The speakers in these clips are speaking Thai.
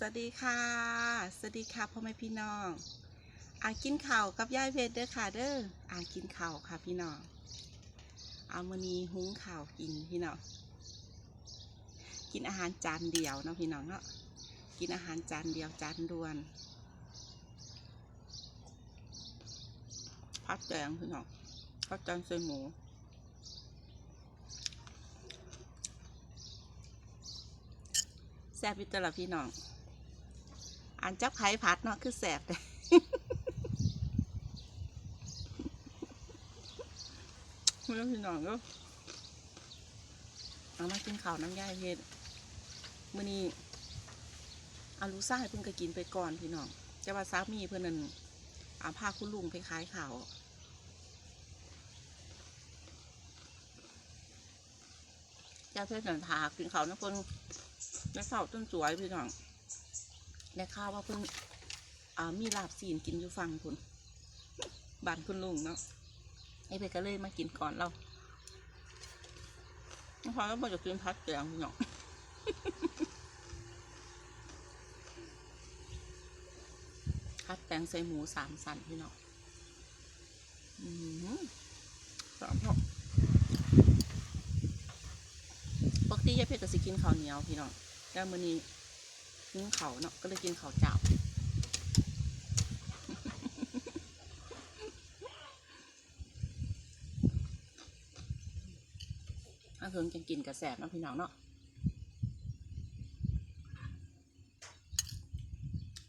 สวัสดีค่ะ สวัสดีค่ะพ่อแม่พี่น้องอากินข่าวกับยายเพชรเด้อค่ะเด้ออากินข่าวค่ะพี่น้องเอามือนี้หุงข่าวกินพี่น้องกินอาหารจานเดียวเนาะพี่น้องเนาะกินอาหารจานเดียวจานด่วนพัดแกงพี่น้องพัดแกงใส่หมูแซ่บอยู่ตลอดพี่น้อง อันจับไผ่พัดเนาะคือแซ่บเลยไม่ต้อพี่น้องก็เอามากินข้าวน้ำย่ายเฮ็ดมื้อนี้อาลูซ่าให้เพิ่นก็กินไปก่อนพี่น้องแต่ว่าสามีเพิ่นนั่นอาพาคุณลุงไปขายข้าวย่าเพิ่นนั่นทากินข้าวนะเพิ่นในเสาต้นสวยพี่น้อง ได้ข่าวว่าเพิ่นอ่ามีลาบซีนกินอยู่ฟังคุณบานคุณลุงเนาะไอ้เบก็เลยมากินก่อนเราพอแล้วพอจะกินพัดแกงพี่น้องพัดแตงใส่หมูสามสันพี่เน้องอืมสามพอปกติยายเพชรก็สิกินข้าวเหนียวพี่น้องแต่มื้อนี้ กินข้าเนาะก็เลยกินข้าวเจ้าอาเฮิงจะกินกระแสบเนาะพี่น้องเนาะ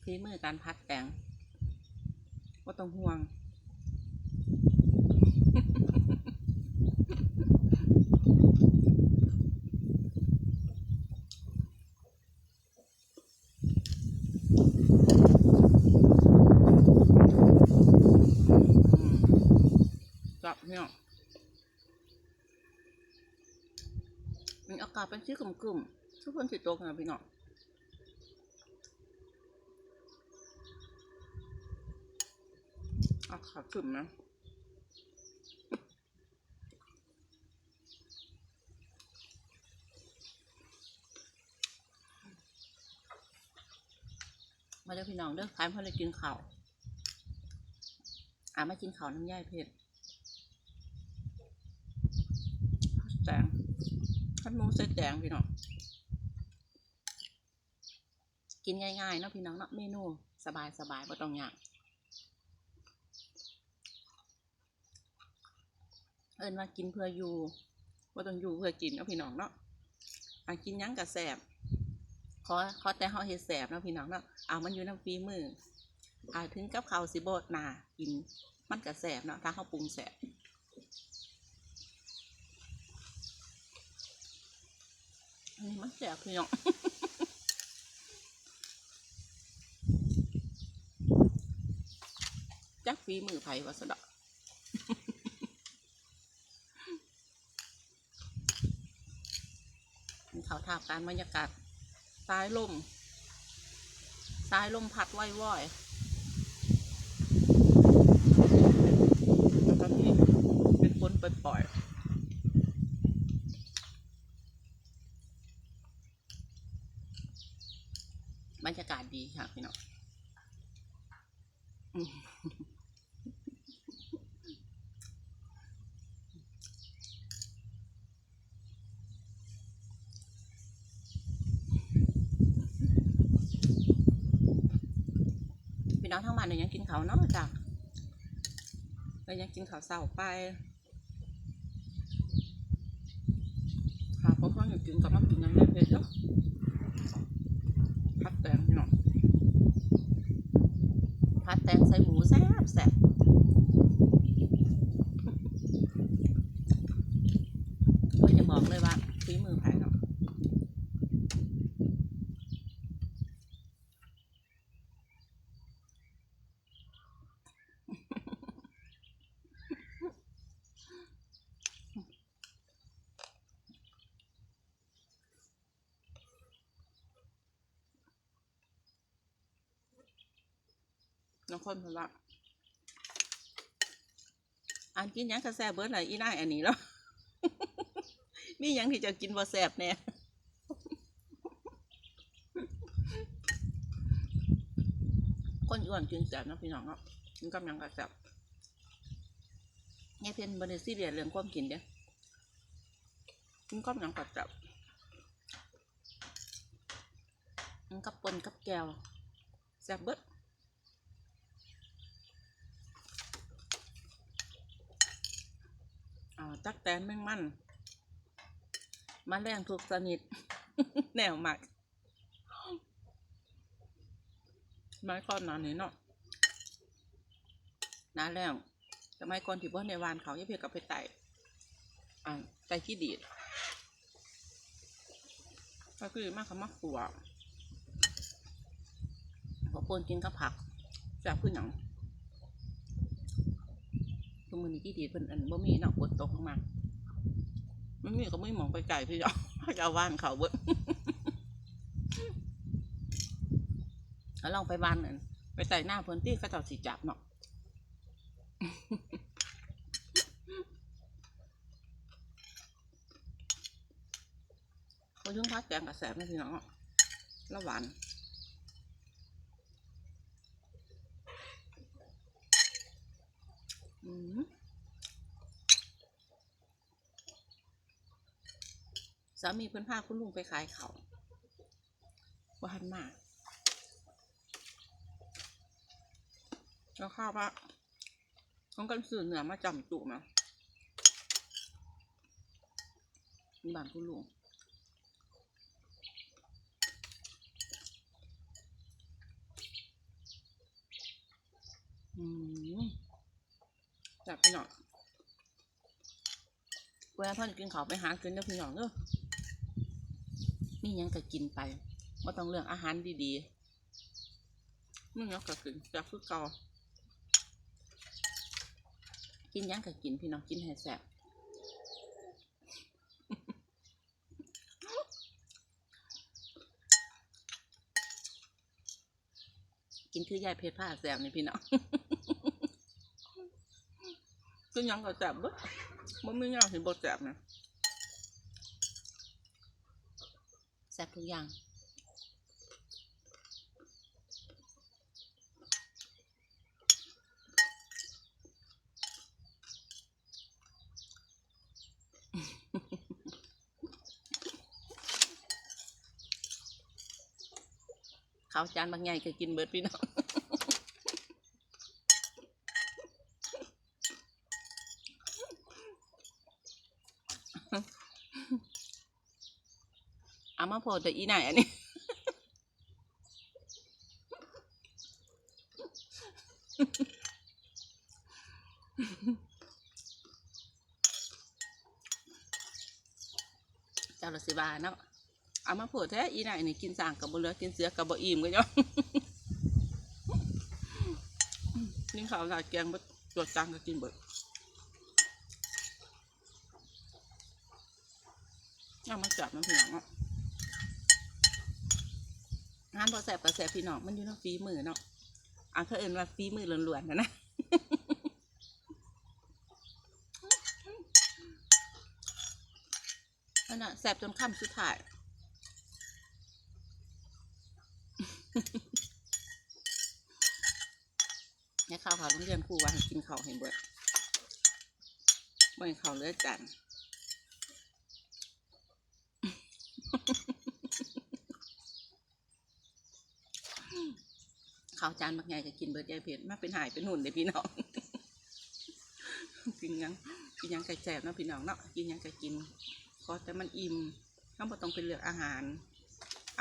พีมือการพัดแตงว่าต้องห่วง อืม เนี่ยมีอากาศเป็นสีกลุ่มๆทุกคนสิตกนะพี่น้องอากาศขึ้นนะมาเด้อพี่น้องเด้อใครเพื่อเลยกินข้าวอามากินข้าวน้ำย่ายเผ็ด แตงขันหมูใส่แตงพี่น้องกินง่ายๆเนาะพี่น้องเนาะเมนูสบายสบายๆบ่ต้องยากเอินว่ากินเพื่ออยู่บ่าต้องอยู่เพื่อกินเนาะพี่น้องเนาะอากินยังกะแสบขอขอแต่เฮาเฮ็ดแสบเนาะพี่น้องเนาะเอามันอยู่น้ำฝีมืออาถึงกับเขาวสิบดนากินมันก็แสบเนาะถ้าเขาปรุงแสบ นี่มันแสบพี่น้องจักฝีมือไผวัสดะเขาทาบการบรรยากาศซ้ายลมซ้ายลมพัดไหวๆแล้วตอนนี้เป็นฝนปล่อยๆบรรยากาศ ดีค่ะพี่น้องพี่น้องทั้งบ้านเนี่ยยังกินเขาเนาะจ้ะเรายังกินเข้าวเสาไปค่ะพราะเขาอยากกินกับมากินยังได้เพชรเนาะพัดแตงพี่น้อง พัดแตงใส่หมูแซ่บแซ่บก็จะบอกเลยว่าฝีมือใครเนาะ น้องคนเพนละอันกินยังกระแซบเบิร์ดเลยอีน่ายอันนี้แล้วมียังที่จะกินบ่แซบแน่คนอ้วนกินแซบนะพี่น้องเนาะกินกับยังก็แซบเนี่ยเพิ่นบ่ได้ซีเรียเรื่องความกินเด้กินกับยังก็แซบกินกับปนกับแก้วแซบเบิร์ดอ่า ตักแตนแม่งมันมาแรงถูกสนิท แนวหมักไม้ก้อนหนานี้เนาะหนาแรงสมัยก่อนที่พ่อในวานเขาเยอะเพียกับไปไต่อ่าไต่ขี้ดีดก็คือมากคำมากขัวพอปนกินกับผักจะขึ้นหนัง มือนี้ขี้ดีดเป็นอันบ่มีเนาะฝนตกลงมาไม่มีก็ไม่มองไปไกลพี่น้องจะเอาว่านเขาเบิดแล้วลองไปบ้านนั่นไปใส่หน้าพื้นที่ก็เจ้าสีจับเนาะคนช่วงพักแกงกระแสบนะพี่น้องแล้วหวาน อืม สามีเพิ่นพาคุณลุงไปขายเขาบ้านมากแล้วข้าวว่าต้องกันสื่อเหนือมาจำจุมาบ้านคุณลุงอืมจับพี่น้องเวลาท่านกินข้าวไปหากินเด้อพี่น้องเด้อ นี่ยังก็กินไปว่าต้องเลือกอาหารดีๆนี่ยังก็กินจากคือเก่ากินยังก็กินพี่น้องกินให้แซ่บกินคือยายเพชรผ้าแซ่บนี่พี่น้องคือยังก็แซ่บเบ่บ่มีอย่างที่บ่แซ่บนะ แซ่บทุกอย่าง ข้าวจานบางใหญ่ก็กินเบิดพี่น้อง เอามาโพดแต่อีไหนอันนี้เจ้าละสิบาเนาะเอามาโพดแท้อีไหนนี่กินสางกับบเรือกินเสือกับบอิ่มก็ย่อกินข้าวสาดแกงบ่จดจังก็กินเบิดเอามาจับน้ำพี่น้องเนาะ งานพอแสบก็แสบพี่น้องมันอยู่เนาะฝีมือเนาะอะเขาเอินว่าฝีมือล้วนๆนะนะนั่นน่ะแสบจนค่ำสุดท้ายเนี่ยข้าวเขาโรงเรียนครูว่าให้กินข้าวให้เบิดบ่ให้ข้าวเลือจาน ข้าวจานบักใหญ่ก็กินเบิดยายเพชรมาเป็นหายเป็นหุ่นเลยพี่น้อง กินยังกินยังไก่แสบเนาะพี่น้องเนาะกินยังไก่กินขอแต่มันอิ่มถ้าบ่ต้องไปเลือกอาหาร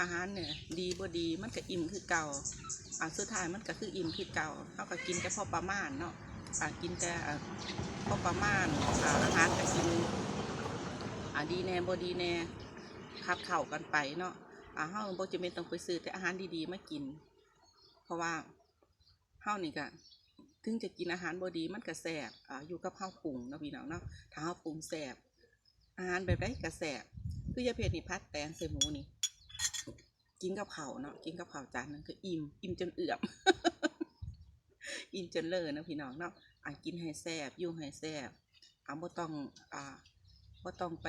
อาหารเนี่ยดีบ่ดีมันก็อิ่มคือเก่าอ่าสุดท้ายมันก็คืออิ่มคือเก่าเขาก็กินแต่พอประมาณเนาะอ่ากินแต่อ่าพอประมาณอ่าอาหารก็กินอ่าดีแน่บ่ดีแน่คับเข่ากันไปเนาะอ่าเฮาบ่จำเป็นต้องไปซื้อแต่อาหารดีๆมากิน เพราะว่าเฮานี่ก็ถึงจะกินอาหารบดีมันก็แสบอ่าอยู่กับเฮาปรุงเนาะพี่น้องเนาะถ้าเฮาปรุงแสบอาหารแบบใดก็แสบคือยาเพชรนี่พัดแตงใส่หมูนี่กินกับเขาเนาะกินกับเขาจานนั้นคืออิ่มอิ่มจนเอือบอิ่มจนเลอะเนะพี่น้องเนาะอะกินให้แซ่บอยู่ให้แซ่บอะบ่ต้องอ่าบ่ต้องไป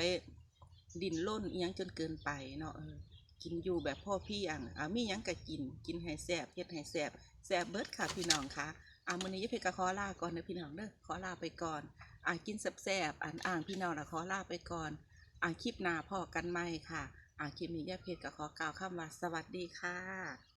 ดินล้นอียังจนเกินไปเนาะเออ กินอยู่แบบพ่อพี่อ่างอ่ามียังก็กิน กินให้แซบเฮ็ดให้แซบแซบเบิดค่ะพี่น้องค่ะอ่ามื้อนี้ยเพกะขอลาก่อนนะพี่น้องเด้อขอลาไปก่อนอ่ากินแซ่บๆอ่านอ่างพี่น้องนะขอลาไปก่อนอ่าคลิปหน้าพอกันใหม่ค่ะอ่าคลิปนี้ยเพกะขอกล่าวคำว่าสวัสดีค่ะ